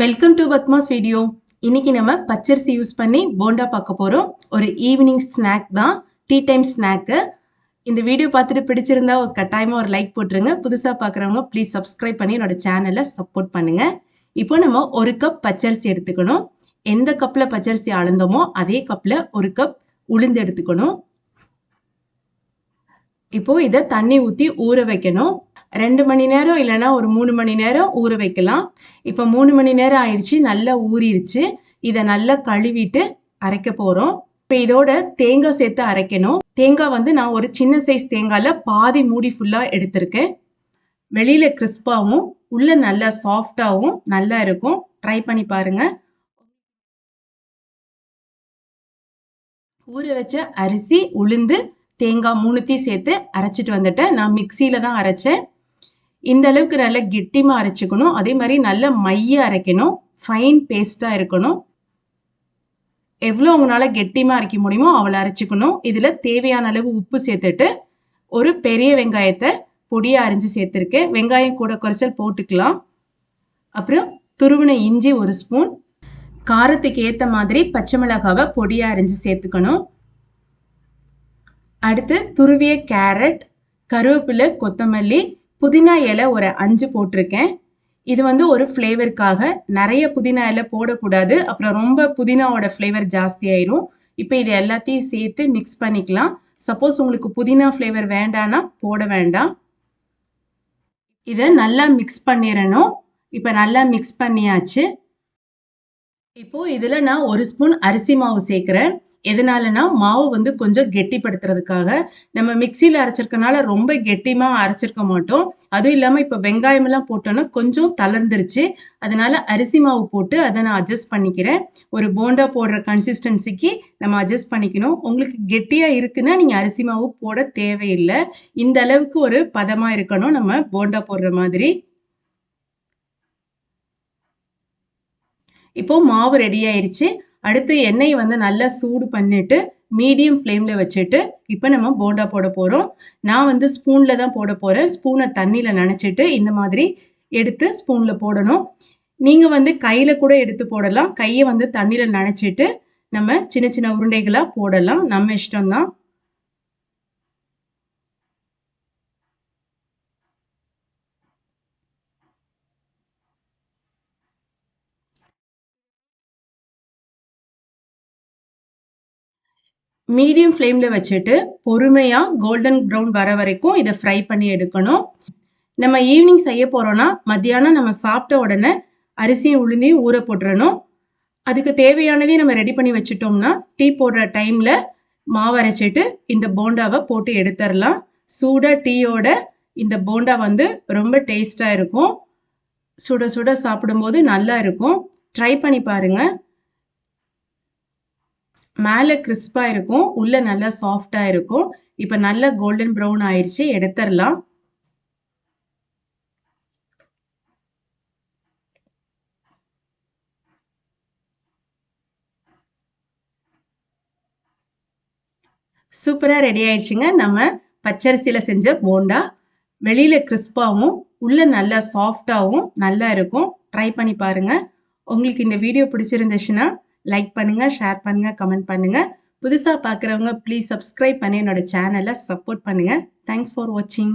Welcome to Padma's video இன்னைக்கு நம்ம பச்சரிசி யூஸ் பண்ணி போண்டா பார்க்க போகிறோம் ஒரு ஈவினிங் ஸ்நாக் தான் டீ டைம் ஸ்நாக்கு இந்த வீடியோ பார்த்துட்டு பிடிச்சிருந்தா ஒரு கட்டாயமாக ஒரு லைக் போட்டுருங்க. புதுசாக பார்க்குறவங்க ப்ளீஸ் சப்ஸ்கிரைப் பண்ணி என்னோட சேனலை சப்போர்ட் பண்ணுங்கள் இப்போ நம்ம ஒரு கப் பச்சரிசி எடுத்துக்கணும். எந்த கப்பில் பச்சரிசி அளந்தோமோ அதே கப்பில் ஒரு கப் உளுந்து எடுத்துக்கணும். இப்போ இதை தண்ணி ஊற்றி ஊற வைக்கணும். ரெண்டு மணி நேரம் இல்லைன்னா ஒரு மூணு மணி நேரம் ஊற வைக்கலாம். இப்போ மூணு மணி நேரம் ஆயிடுச்சு நல்லா ஊறிடுச்சு. இதை நல்லா கழுவிட்டு அரைக்க போகிறோம் இப்போ இதோட தேங்காய் சேர்த்து அரைக்கணும். தேங்காய் வந்து நான் ஒரு சின்ன சைஸ் தேங்காயில் பாதி மூடி ஃபுல்லாக எடுத்திருக்கேன். வெளியில் கிறிஸ்பாகவும் உள்ள நல்லா சாஃப்டாகவும் நல்லா இருக்கும். ட்ரை பண்ணி பாருங்கள் ஊற வச்ச அரிசி உளுந்து தேங்காய் மூணுத்தையும் சேர்த்து அரைச்சிட்டு வந்துட்டேன். நான் மிக்சியில் தான் அரைச்சேன். இந்த அளவுக்கு நல்லா கெட்டிமாக அரைச்சிக்கணும் அதே மாதிரி நல்ல மைய அரைக்கணும். ஃபைன் பேஸ்ட்டாக இருக்கணும். எவ்வளோ உங்களால் கெட்டியமாக அரைக்க முடியுமோ அவளை அரைச்சிக்கணும். இதில் தேவையான அளவு உப்பு சேர்த்துட்டு ஒரு பெரிய வெங்காயத்தை பொடியாக அரிஞ்சு சேர்த்துருக்கேன். வெங்காயம் கூட குறைச்சல் போட்டுக்கலாம். அப்புறம் துருவின இஞ்சி ஒரு ஸ்பூன். காரத்துக்கு ஏற்ற மாதிரி பச்சை மிளகாவை பொடியாக அரிஞ்சு சேர்த்துக்கணும். அடுத்து துருவிய கேரட் கருவேப்பிலை கொத்தமல்லி புதினா இலை ஒரு அஞ்சு போட்டிருக்கேன். இது வந்து ஒரு ஃப்ளேவருக்காக நிறைய புதினா இலை போடக்கூடாது. அப்புறம் ரொம்ப புதினாவோட ஃப்ளேவர் ஜாஸ்தி ஆயிரும். இப்போ இது எல்லாத்தையும் சேர்த்து மிக்ஸ் பண்ணிக்கலாம். சப்போஸ் உங்களுக்கு புதினா ஃப்ளேவர் வேண்டான்னா போட வேண்டாம். இதை நல்லா மிக்ஸ் பண்ணிடணும் இப்போ நல்லா மிக்ஸ் பண்ணியாச்சு. இப்போது இதில் நான் ஒரு ஸ்பூன் அரிசி மாவு சேர்க்குறேன். எதனாலனா மாவு வந்து கொஞ்சம் கெட்டிப்படுத்துறதுக்காக நம்ம மிக்சியில் அரைச்சிருக்கனால ரொம்ப கெட்டிமாக அரைச்சிருக்க மாட்டோம். அதுவும் இல்லாமல் இப்போ வெங்காயமெல்லாம் போட்டோன்னா கொஞ்சம் தளர்ந்துருச்சு. அதனால அரிசி மாவு போட்டு அதை நான் அட்ஜஸ்ட் பண்ணிக்கிறேன். ஒரு போண்டா போடுற கன்சிஸ்டன்சிக்கு நம்ம அட்ஜஸ்ட் பண்ணிக்கணும். உங்களுக்கு கெட்டியாக இருக்குன்னா நீங்கள் அரிசி மாவு போட தேவையில்லை. இந்த அளவுக்கு ஒரு பதமாக இருக்கணும். நம்ம போண்டா போடுற மாதிரி. இப்போ மாவு ரெடி ஆயிடுச்சு அடுத்து எண்ணெய் வந்து நல்லா சூடு பண்ணிட்டு மீடியம் ஃப்ளேமில் வச்சுட்டு இப்போ நம்ம போண்டா போட போகிறோம் நான் வந்து ஸ்பூனில் தான் போட போகிறேன் ஸ்பூனை தண்ணியில் நினச்சிட்டு இந்த மாதிரி எடுத்து ஸ்பூனில் போடணும். நீங்கள் வந்து கையில் கூட எடுத்து போடலாம். கையை வந்து தண்ணியில் நினச்சிட்டு நம்ம சின்ன சின்ன உருண்டைகளாக போடலாம். நம்ம இஷ்டம்தான். மீடியம் ஃப்ளேமில் வச்சுட்டு பொறுமையாக கோல்டன் ப்ரௌன் வர வரைக்கும் இதை ஃப்ரை பண்ணி எடுக்கணும். நம்ம ஈவினிங் செய்ய போகிறோன்னா மத்தியானம் நம்ம சாப்பிட்ட உடனே அரிசியும் உளுந்தையும் ஊற போட்டுறணும். அதுக்கு தேவையானதையும் நம்ம ரெடி பண்ணி வச்சுட்டோம்னா டீ போடுற டைமில் மாவு அரைச்சிட்டு இந்த போண்டாவை போட்டு எடுத்துடலாம். சூடாக டீயோட இந்த போண்டா வந்து ரொம்ப டேஸ்ட்டாக இருக்கும். சுட சுட சாப்பிடும்போது நல்லா இருக்கும். ட்ரை பண்ணி பாருங்கள் மேலே கிறிஸ்பாக இருக்கும். உள்ளே நல்லா சாஃப்டாக இருக்கும். இப்போ நல்லா கோல்டன் ப்ரௌன் ஆயிடுச்சு எடுத்துடலாம். சூப்பராக ரெடி ஆயிடுச்சுங்க நம்ம பச்சரிசியில் செஞ்ச போண்டா. வெளியில் கிறிஸ்பாகவும் உள்ளே நல்லா சாஃப்டாகவும் நல்லா இருக்கும். ட்ரை பண்ணி பாருங்கள் உங்களுக்கு இந்த வீடியோ பிடிச்சிருந்துச்சுன்னா லைக் பண்ணுங்கள் ஷேர் பண்ணுங்கள் கமெண்ட் பண்ணுங்கள் புதுசாக பார்க்குறவங்க ப்ளீஸ் சப்ஸ்கிரைப் பண்ணி என்னோட சேனலை சப்போர்ட் பண்ணுங்கள் தேங்க்ஸ் ஃபார் வாட்சிங்